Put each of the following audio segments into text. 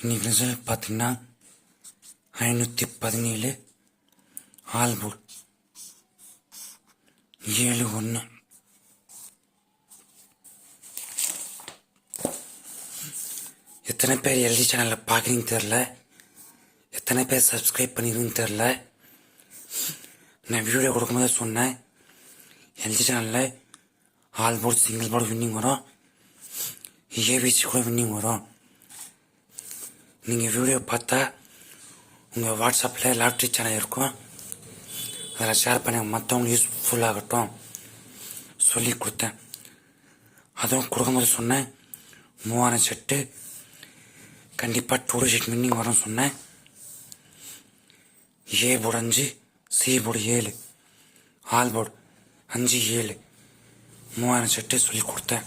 இன்னைக்கு ரிசல்ட் பார்த்தீங்கன்னா ஐநூற்றி பதினேழு ஆல்போர்ட் ஏழு ஒன்று எத்தனை பேர் எல்ஜி சேனலில் பார்க்குறீங்கன்னு தெரில எத்தனை பேர் சப்ஸ்கிரைப் பண்ணிருன்னு தெரில நான் வீடியோ கொடுக்கும்போது சொன்னேன். எல்ஜி சேனலில் all board single board winning வரும். ஏவிசி கூட வின்னிங் வரும். நீங்கள் வீடியோ பார்த்தா உங்கள் வாட்ஸ்அப்பில் லாட்ரி சேனல் இருக்கும். அதில் ஷேர் பண்ணி மற்றவங்களுக்கு யூஸ்ஃபுல்லாகட்டும் சொல்லி கொடுத்தேன். அதுவும் கொடுக்கும்போது சொன்னேன். மூவாயிரம் செட்டு. கண்டிப்பாக டூ ஷீட் வின்னிங் வரும்னு சொன்னேன். ஏ போர்டு அஞ்சு சி போர்டு ஏழு ஆல் போர்டு அஞ்சு ஏழு. மூவாயிரம் செட்டு சொல்லி கொடுத்தேன்.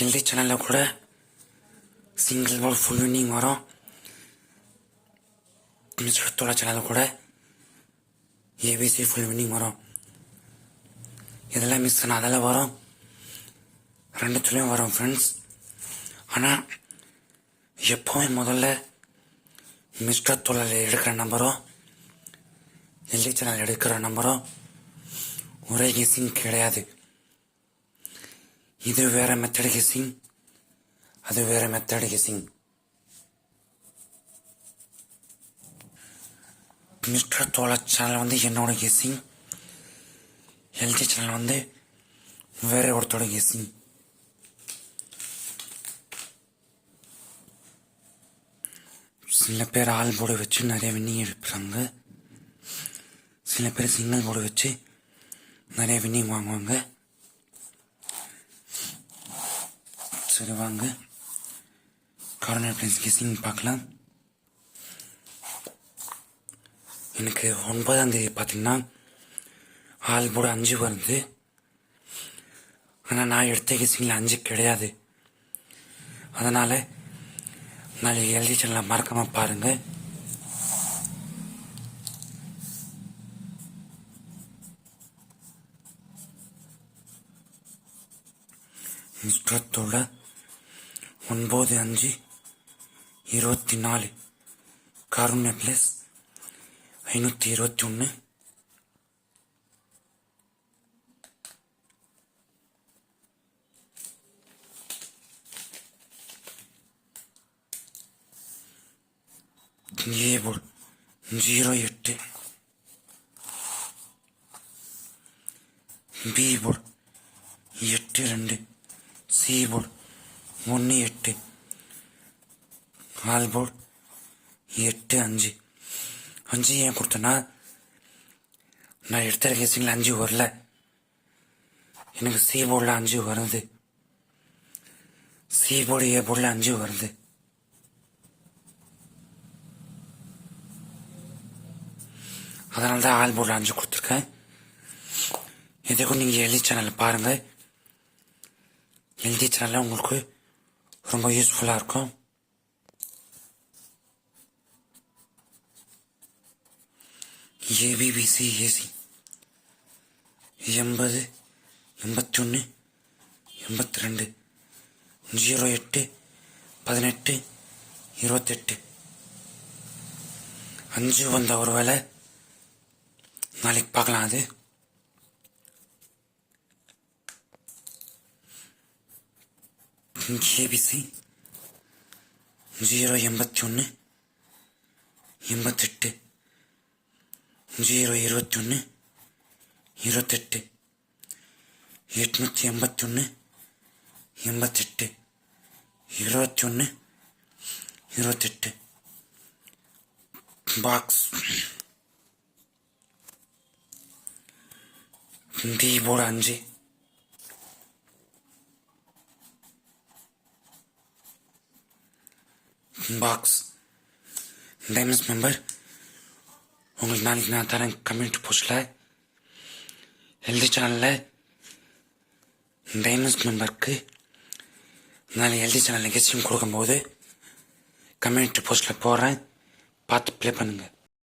ஹிந்தி சேனலில் கூட சிங்கிள் போர்டு ஃபுல் வின்னிங் வரும். மிஸ்டர் சேனலில் கூட. ஏபிசி ஃபுல் வின்னிங் வரும். இதெல்லாம் மிஸ் பண்ண அதெல்லாம் வரும். ரெண்டுத்துலேயும் வரும் ஃப்ரெண்ட்ஸ் ஆனால் எப்போவுமே முதல்ல மிஸ்டர் தொழில் எடுக்கிற நம்பரும் எல்டி சேனல் எடுக்கிற நம்பரும் ஒரே கெஸிங் கிடையாது. இது வேற மெத்தட் கெஸிங் அது வேற மெத்தடு கெஸிங் மிஸ்டர் தோழ சேனல் வந்து என்னோட கெஸிங் எல்ஜி சேனல் வந்து வேற ஒருத்தோட கெஸிங் சில பேர் ஆல் போர்டு வச்சு நிறைய வின்னிங் எடுப்பாங்க சில பேர் சிங்கிள் போர்டு வச்சு நிறைய வின்னிங் வாங்குவாங்க. சரி வாங்க. கார்னர் பிளேஸ் கெஸிங் பார்க்கலாம் எனக்கு ஒன்பதாம் தேதி பார்த்தீங்கன்னா ஆல் போர்டு அஞ்சு வருது. ஆனால் நான் எடுத்த கெஸிங்கில் அஞ்சு கிடையாது. அதனால் நாளைக்கு எழுதி சேனலை மறக்காமல் பாருங்க. மிஸ்டத்தோட ஒன்பது அஞ்சு இருபத்தி நாலு கருணை பிளஸ் ஐநூற்றி இருபத்தி ஒன்று ஏ ஜீரோ எட்டு பி போர்டு எட்டு ரெண்டு. சி போர்டு ஒன்று எட்டு. ஆல் போர்டு எட்டு அஞ்சு. அஞ்சு ஏன் கொடுத்தேன்னா நான் எடுத்த கேசிங்கில் அஞ்சு வரல. எனக்கு சி போர்டில் அஞ்சு வருது. சி போர்டு ஏ போர்டில் அஞ்சு வருது. அதனால தான் ஆல் போர்டில் அஞ்சு கொடுத்துருக்கேன். எதுக்கும் நீங்கள் எழுதி சேனலில் பாருங்கள் எழுதி சேனலில் உங்களுக்கு ரொம்ப யூஸ்ஃபுல்லாக இருக்கும். ஏபிபிசி ஏசி எண்பது எண்பத்தி ஒன்று எண்பத்தி ரெண்டு ஜீரோ எட்டு பதினெட்டு இருபத்தெட்டு. அஞ்சு வந்த ஒரு வேலை நாளைக்கு பார்க்கலாம் அது. ஏபிசி ஜீரோ எண்பத்தி ஒன்று எண்பத்தெட்டு. ஜீரோ இருபத்தி ஒன்று இருபத்தெட்டு எட்நூற்றி எண்பத்தி ஒன்று எண்பத்தெட்டு இருபத்தி ஒன்று இருபத்தெட்டு பாக்ஸ் டி போர்டு அஞ்சு பாக்ஸ் டைமண்ட்ஸ் மெம்பர் உங்களுக்கு நாளைக்கு நான் தரேன் கம்யூனிட்டி போஸ்டில். ஹெல்தி சேனலில் டைமண்ட்ஸ் மெம்பருக்கு நான் ஹெல்தி சேனல் நிகழ்ச்சியும் கொடுக்கும்போது கம்யூனிட்டி போஸ்டில் போடுறேன். பார்த்து ப்ளே பண்ணுங்கள்